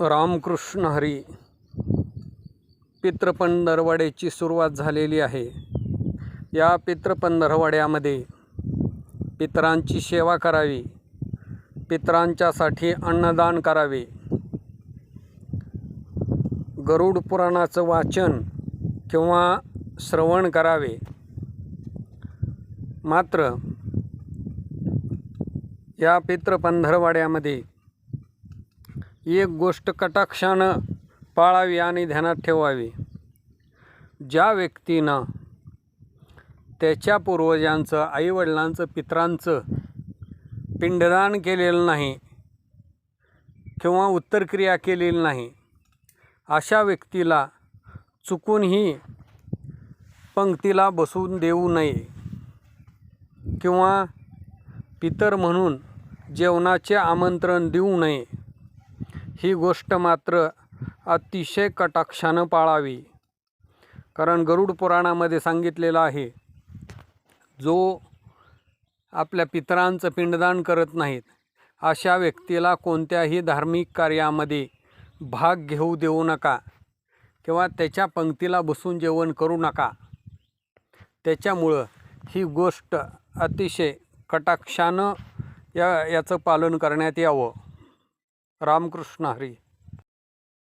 रामकृष्ण हरी पितृपंधरवड्याची सुरुवात झालेली आहे. या पितृपंधरवाड्यामध्ये पितरांची सेवा करावी पितरांच्यासाठी अन्नदान करावे. गरुड पुराणाचं वाचन किंवा श्रवण करावे. मात्र या पितृपंधरवाड्यामध्ये एक गोष्ट कटाक्षानं पाळावी आणि ध्यानात ठेवावी. ज्या व्यक्तीनं त्याच्या पूर्वजांचं आईवडिलांचं पितरांचं पिंडदान केलेलं नाही किंवा उत्तरक्रिया केलेली नाही अशा व्यक्तीला चुकूनही पंक्तीला बसून देऊ नये किंवा पितर म्हणून जेवणाचे आमंत्रण देऊ नये. ही गोष्ट मात्र अतिशय कटाक्षानं पाळावी. कारण गरुड पुराणामध्ये सांगितलेलं आहे जो आपल्या पितरांचं पिंडदान करत नाहीत अशा व्यक्तीला कोणत्याही धार्मिक कार्यामध्ये भाग घेऊ देऊ नका किंवा त्याच्या पंक्तीला बसून जेवण करू नका. त्याच्यामुळं ही गोष्ट अतिशय कटाक्षानं या याचं पालन करण्यात यावं. रामकृष्ण हरी.